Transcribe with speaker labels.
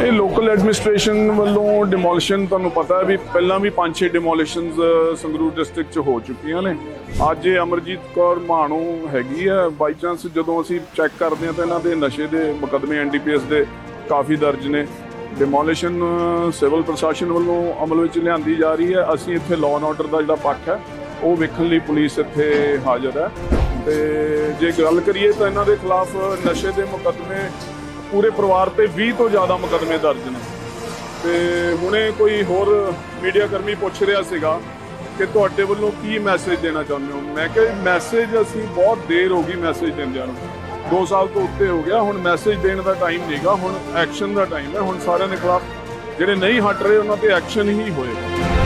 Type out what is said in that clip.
Speaker 1: ਇਹ local administration ਵੱਲੋਂ demolition ਤੁਹਾਨੂੰ ਪਤਾ ਹੈ ਵੀ ਪਹਿਲਾਂ ਵੀ 5-6 ਡਿਮੋਲਿਸ਼ਨਸ ਸੰਗਰੂਰ ਡਿਸਟ੍ਰਿਕਟ 'ਚ ਹੋ ਚੁੱਕੀਆਂ ਨੇ। ਅੱਜ ਇਹ ਅਮਰਜੀਤ ਕੌਰ ਮਾਣੂ ਹੈਗੀ ਆ ਬਾਈ ਚਾਂਸ ਜਦੋਂ ਅਸੀਂ ਚੈੱਕ ਕਰਦੇ ਹਾਂ ਤਾਂ ਇਹਨਾਂ ਦੇ ਨਸ਼ੇ ਦੇ ਮੁਕਦਮੇ ਐਨਡੀਪੀਐਸ ਦੇ ਕਾਫੀ ਦਰਜ ਨੇ। ਡਿਮੋਲਿਸ਼ਨ ਸਿਵਲ ਪ੍ਰਸ਼ਾਸਨ ਵੱਲੋਂ ਅਮਲ ਵਿੱਚ ਲਿਆਂਦੀ ਜਾ ਰਹੀ ਹੈ। ਅਸੀਂ ਇੱਥੇ ਲਾਅ ਐਂਡ ਆਰਡਰ ਦਾ ਜਿਹੜਾ ਪੱਖ ਹੈ, ਉਹ ਵੇਖਣ ਲਈ ਪੁਲਿਸ ਇੱਥੇ ਹਾਜ਼ਰ ਹੈ। ਤੇ ਜੇ ਗੱਲ ਕਰੀਏ ਤਾਂ ਇਹਨਾਂ ਦੇ ਖਿਲਾਫ ਨਸ਼ੇ ਦੇ ਮੁਕੱਦਮੇ ਪੂਰੇ ਪਰਿਵਾਰ ਤੇ 20 ਤੋਂ ਜ਼ਿਆਦਾ ਮੁਕੱਦਮੇ ਦਰਜ ਨੇ। ਤੇ ਹੁਣੇ ਕੋਈ ਹੋਰ ਮੀਡੀਆ ਕਰਮੀ ਪੁੱਛ ਰਿਹਾ ਸੀਗਾ ਕਿ ਤੁਹਾਡੇ ਵੱਲੋਂ ਕੀ ਮੈਸੇਜ ਦੇਣਾ ਚਾਹੁੰਦੇ ਹੋ? ਮੈਂ ਕਿਹਾ ਮੈਸੇਜ ਅਸੀਂ ਬਹੁਤ ਦੇਰ ਹੋ ਗਈ ਮੈਸੇਜ ਦਿੰਦਿਆਂ ਨੂੰ। 2 ਸਾਲ ਤੋਂ ਉੱਤੇ ਹੋ ਗਿਆ, ਹੁਣ ਮੈਸੇਜ ਦੇਣ ਦਾ ਟਾਈਮ ਨਹੀਂਗਾ ਹੁਣ ਐਕਸ਼ਨ ਦਾ ਟਾਈਮ ਹੈ, ਹੁਣ ਸਾਰਿਆਂ ਦੇ ਖਿਲਾਫ ਜਿਹੜੇ ਨਹੀਂ ਹਟ ਰਹੇ ਉਹਨਾਂ ਤੇ ਐਕਸ਼ਨ ਹੀ ਹੋਏਗਾ।